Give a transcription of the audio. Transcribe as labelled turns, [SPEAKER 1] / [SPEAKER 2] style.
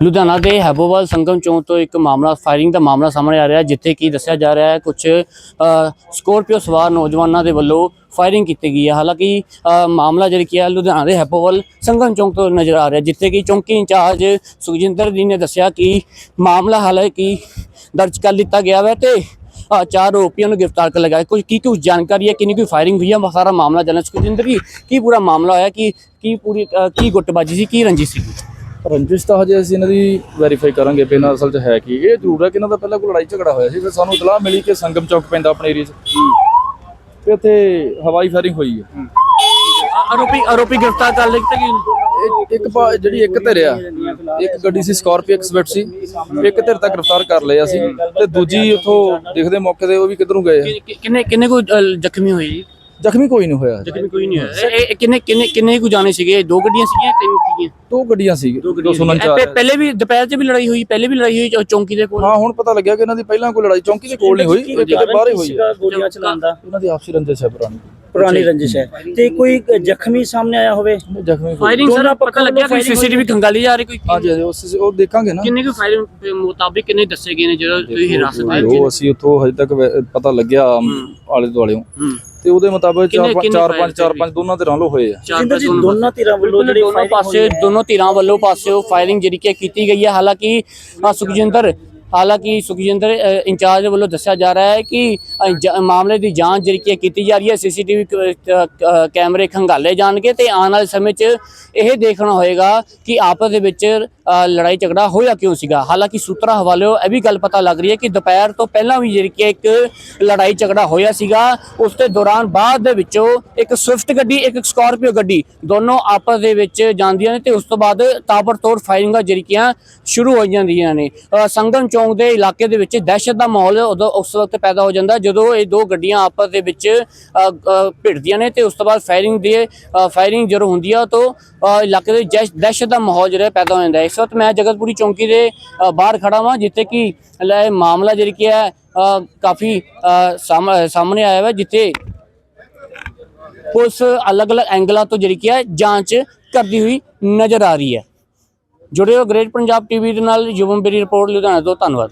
[SPEAKER 1] ਲੁਧਿਆਣਾ ਦੇ ਹੈਬੋਵਾਲ ਸੰਗਮ ਚੌਂਕ ਤੋਂ ਇੱਕ ਮਾਮਲਾ ਫਾਇਰਿੰਗ ਦਾ ਮਾਮਲਾ ਸਾਹਮਣੇ ਆ ਰਿਹਾ ਹੈ, ਜਿੱਥੇ ਕੀ ਦੱਸਿਆ ਜਾ ਰਿਹਾ ਹੈ ਕੁਝ ਸਕੋਰਪੀਓ ਸਵਾਰ ਨੌਜਵਾਨਾਂ ਦੇ ਵੱਲੋਂ ਫਾਇਰਿੰਗ ਕੀਤੀ ਗਈ ਹੈ। ਹਾਲਾਂਕਿ ਮਾਮਲਾ ਜਿਹੜੀ ਕੀ ਹੈ, ਲੁਧਿਆਣਾ ਦੇ ਹੈਬੋਵਾਲ ਸੰਗਮ ਚੌਂਕ ਤੋਂ ਨਜ਼ਰ ਆ ਰਿਹਾ ਜਿੱਥੇ ਕਿ ਚੌਂਕੀ ਇੰਚਾਰਜ ਸੁਖਜਿੰਦਰ ਜੀ ਨੇ ਦੱਸਿਆ ਕਿ ਮਾਮਲਾ ਹਾਲਾਂਕਿ ਦਰਜ ਕਰ ਲਿੱਤਾ ਗਿਆ ਹੈ ਤੇ ਚਾਰ ਆਰੋਪੀਆਂ ਨੂੰ ਗ੍ਰਿਫਤਾਰ ਕਰ ਲਗਾਇਆ ਕੁਝ ਕੀ ਕੁਝ ਜਾਣਕਾਰੀ ਹੈ, ਕਿੰਨੀ ਕੋਈ ਫਾਇਰਿੰਗ ਹੋਈ ਹੈ? ਸਾਰਾ ਮਾਮਲਾ ਜਾਣਨਾ। ਸੁਖਜਿੰਦਰ ਜੀ, ਕੀ ਪੂਰਾ ਮਾਮਲਾ ਹੋਇਆ? ਕਿ, ਕੀ ਪੂਰੀ ਕੀ ਗੁੱਟਬਾਜੀ ਸੀ? ਕੀ ਰੰਜਿਸ਼ ਸੀ?
[SPEAKER 2] ਰੰਜਿਸ਼ ਤਾਂ ਹਜੇ ਅਸੀਂ ਇਹਨਾਂ ਦੀ ਵੈਰੀਫਾਈ ਕਰਾਂਗੇ ਵੀ ਇਹਨਾਂ ਅਸਲ 'ਚ ਹੈ ਕੀ। ਇਹ ਜ਼ਰੂਰ ਹੈ ਕਿ ਇਹਨਾਂ ਦਾ ਪਹਿਲਾਂ ਕੋਈ ਲੜਾਈ ਝਗੜਾ ਹੋਇਆ ਸੀ ਫਿਰ ਸਾਨੂੰ ਇਤਲਾਹ ਮਿਲੀ ਕਿ ਸੰਗਮ ਚੌਕ ਪੈਂਦਾ ਆਪਣੇ ਏਰੀਆ 'ਚ। ਤੇ ਉੱਥੇ ਹਵਾਈ ਫਾਇਰਿੰਗ ਹੋਈ ਹੈ।
[SPEAKER 1] ਆਰੋਪੀ ਆਰੋਪੀ ਗ੍ਰਿਫਤਾਰ ਕਰ ਲਿੱਤੇ ਕਿ
[SPEAKER 2] ਇੱਕ- ਇੱਕ ਪਾ- ਜਿਹੜੀ ਇੱਕ ਧਿਰ ਆ ਇੱਕ ਗੱਡੀ ਸੀ ਸਕਾਰਪੀਓ ਐਕਸਪਰਟ ਸੀ ਇੱਕ ਧਿਰ ਤਾਂ ਗ੍ਰਿਫਤਾਰ ਕਰ ਲਿਆ ਸੀ। ਤੇ ਦੂਜੀ ਉੱਥੋਂ ਦੇਖਦੇ ਮੌਕੇ ਤੇ ਉਹ ਵੀ ਕਿੱਧਰੋਂ ਗਏ ਆ।
[SPEAKER 1] ਕਿ- ਕਿ- ਕਿੰਨੇ ਕਿੰਨੇ ਕੋ ਜ਼ਖਮੀ ਹੋਏ ਜੀ?
[SPEAKER 2] ਜ਼ਖਮੀ ਕੋਈ ਨਹੀਂ ਹੋਇਆ
[SPEAKER 1] ਜ਼ਖਮੀ ਕੋਈ ਨਹੀਂ ਹੋਇਆ। ਇਹ- ਇਹ ਕਿੰਨੇ ਕਿੰਨੇ ਕਿੰਨੇ ਕੁ ਜਾਣੇ ਸੀਗੇ? ਦੋ ਗੱਡੀਆਂ ਸੀਗੀਆਂ ਤਿੰਨ ਸੀਗੀਆਂ?
[SPEAKER 2] ਦੋ ਗੱਡੀਆਂ ਸੀ
[SPEAKER 1] ਇਹ
[SPEAKER 2] 249
[SPEAKER 1] ਪਹਿ- ਪਹਿਲੇ ਵੀ ਦੁਪਹਿਰ 'ਚ ਵੀ ਲੜਾਈ ਹੋਈ ਪਹਿਲੇ ਵੀ ਲੜਾਈ ਹੋਈ ਚੌ- ਚੌਂਕੀ ਦੇ ਕੋਲ?
[SPEAKER 2] ਹਾਂ ਹੁਣ ਪਤਾ ਲੱਗਿਆ ਕਿ ਇਹਨਾਂ ਦੀ ਪਹਿਲਾਂ ਕੋਈ ਲੜਾਈ ਚੌਂਕੀ ਦੇ ਕੋਲ ਨਹੀਂ ਹੋਈ ਇਹ ਕਿਤੇ ਬਾਹਰ ਹੀ ਹੋਈ ਹੈ।
[SPEAKER 3] ਗੋਲੀਆਂ ਚਲਾਉਂਦਾ
[SPEAKER 2] ਇਹਨਾਂ ਦੀ ਆਪਸੀ ਰੰਜਿਸ਼ ਹੈ ਪੁਰਾਣੀ।
[SPEAKER 3] ਪੁਰਾਣੀ ਰੰਜਿਸ਼ ਹੈ। ਤੇ ਕੋਈ ਜ਼ਖਮੀ ਸਾਹਮਣੇ ਆਇਆ ਹੋਵੇ?
[SPEAKER 2] ਜ਼ਖਮੀ ਕੋਈ-
[SPEAKER 1] ਫਾਇਰਿੰਗ ਸਰ ਪਤਾ ਲੱਗਿਆ
[SPEAKER 3] ਵੱਲੋਂ
[SPEAKER 1] ਕਿ ਸੀਸੀਟੀਵੀ ਖੰਗਾਲੀ ਜਾ ਰਹੀ ਕੋਈ
[SPEAKER 2] ਹਾਂਜੀ ਹਾਂਜੀ ਉਸ ਉਹ ਦੇਖਾਂਗੇ ਨਾ।
[SPEAKER 1] ਕਿੰਨੇ ਕੁ ਫਾਇਰਿੰਗ ਮੁਤਾਬਿਕ ਕਿੰਨੇ ਦੱਸੇ ਗਏ ਨੇ ਜਦੋਂ ਤੁਸੀਂ ਹਿਰਾਸਤ ਵਿੱਚ
[SPEAKER 2] ਉਹ ਅਸੀਂ ਉੱਥੋਂ ਹਜੇ ਤੱਕ ਵੈ- ਪਤਾ ਲੱਗਿਆ ਆਲੇ ਦੁਆਲਿਓਂ
[SPEAKER 1] ਹੂੰ।
[SPEAKER 2] ਤੇ ਉਹਦੇ ਮੁਤਾਬਕ
[SPEAKER 1] ਕਿੰਨੇ-
[SPEAKER 2] 4
[SPEAKER 1] ਕਿੰਨੇ
[SPEAKER 2] 4
[SPEAKER 1] fire
[SPEAKER 2] 5 4 5 ਦੋਨਾਂ ਦੇ ਨਾਲੋਂ ਹੋਏ ਆ।
[SPEAKER 1] ਚਾਰ
[SPEAKER 3] ਜਿੰਦਰ ਜੀ
[SPEAKER 1] ਪੈਸੇ
[SPEAKER 3] ਦੋਨਾਂ ਧਿਰਾਂ ਵੱਲੋਂ ਜਿਹੜੀ
[SPEAKER 1] ਦੋਨੋਂ
[SPEAKER 3] firing
[SPEAKER 1] ਪਾਸੇ। ਦੋਨੋਂ ਧਿਰਾਂ ਵੱਲੋਂ ਪਾਸਿਓਂ ਫਾਇਰਿੰਗ ਜਿਹੜੀ ਕਿ ਕੀਤੀ ਗਈ ਹੈ। ਹਾਲਾਂਕਿ ਅ, ਸੁਖਜਿੰਦਰ ਹਾਲਾਂਕਿ ਸੁਖਜਿੰਦਰ ਇੰਚਾਰਜ ਵੱਲੋਂ ਦੱਸਿਆ ਜਾ ਰਿਹਾ ਹੈ ਕਿ ਜ- ਮਾਮਲੇ ਦੀ ਜਾਂਚ ਜਿਹੜੀ ਕਿ ਕੀਤੀ ਜਾ ਰਹੀ ਹੈ, ਸੀਸੀਟੀਵੀ ਕੈਮਰੇ ਖੰਗਾਲੇ ਜਾਣਗੇ ਤੇ ਆਉਣ ਵਾਲੇ ਸਮੇਂ 'ਚ ਇਹ ਦੇਖਣਾ ਹੋਏਗਾ ਕਿ ਆਪਸ ਦੇ ਵਿੱਚ ਲੜਾਈ ਝਗੜਾ ਹੋਇਆ ਕਿਉਂ ਸੀਗਾ? ਹਾਲਾਂਕਿ ਸੂਤਰਾਂ ਹਵਾਲੇ ਇਹ ਵੀ ਗੱਲ ਪਤਾ ਲੱਗ ਰਹੀ ਹੈ ਕਿ ਦੁਪਹਿਰ ਤੋਂ ਪਹਿਲਾਂ ਵੀ ਜਿਹੜੀ ਕਿ ਇੱਕ ਲੜਾਈ ਝਗੜਾ ਹੋਇਆ ਸੀਗਾ, ਉਸ ਦੇ ਦੌਰਾਨ ਬਾਅਦ ਦੇ ਵਿੱਚੋਂ ਇੱਕ ਸਵਿਫਟ ਗੱਡੀ, ਇੱਕ ਸਕਾਰਪੀਓ ਗੱਡੀ ਦੋਨੋਂ ਆਪਸ ਦੇ ਵਿੱਚ ਜਾਂਦੀਆਂ ਨੇ ਤੇ ਉਸ ਤੋਂ ਬਾਅਦ ਤਾਬੜਤੋੜ ਫਾਇਰਿੰਗਾਂ ਜਿਹੜੀਆਂ ਸ਼ੁਰੂ ਹੋ ਜਾਂਦੀਆਂ ਨੇ। ਸੰਗਮ ਚੌਂਕ ਦੇ ਇਲਾਕੇ ਦੇ ਵਿੱਚ ਦਹਿਸ਼ਤ ਦਾ ਮਾਹੌਲ ਉਦੋਂ ਉਸ ਵਕਤ ਪੈਦਾ ਹੋ ਜਾਂਦਾ ਜਦੋਂ ਇਹ ਦੋ ਗੱਡੀਆਂ ਆਪਸ ਦੇ ਵਿੱਚ ਭਿੜਦੀਆਂ ਨੇ ਤੇ ਉਸ ਤੋਂ ਬਾਅਦ ਫਾਇਰਿੰਗ ਦੇ ਫਾਇਰਿੰਗ ਜਦੋਂ ਹੁੰਦੀ ਆ ਤਾਂ ਇਲਾਕੇ ਦੇ ਵਿੱਚ ਦਹਿਸ਼ਤ ਦਾ ਮਾਹੌਲ ਜਿਹੜਾ ਪੈਦਾ ਹੋ ਜਾਂਦਾ ਹੈ। ਇਸ ਵਕਤ ਮੈਂ ਜਗਤਪੁਰੀ ਚੌਂਕੀ ਦੇ ਬਾਹਰ ਖੜਾ ਹਾਂ ਜਿੱਥੇ ਕਿ ਇਹ ਮਾਮਲਾ ਜਿਹੜੀ ਕਿ ਹੈ ਕਾਫੀ ਅ, ਸਾਹਮਣੇ ਆਇਆ ਹੈ ਜਿੱਥੇ ਪੁਲਿਸ ਅਲੱਗ-ਅਲੱਗ ਐਂਗਲਾਂ ਤੋਂ ਜਿਹੜੀ ਕਿ ਹੈ ਜਾਂਚ ਕਰਦੀ ਹੋਈ ਨਜ਼ਰ ਆ ਰਹੀ ਹੈ। ਜੁੜੇ ਹੋ ਗ੍ਰੇਟ ਪੰਜਾਬ ਟੀਵੀ ਦੇ ਨਾਲ ਯੁਵਮ ਬੇਰੀ ਰਿਪੋਰਟ ਲੁਧਿਆਣਾ ਤੋਂ ਧੰਨਵਾਦ।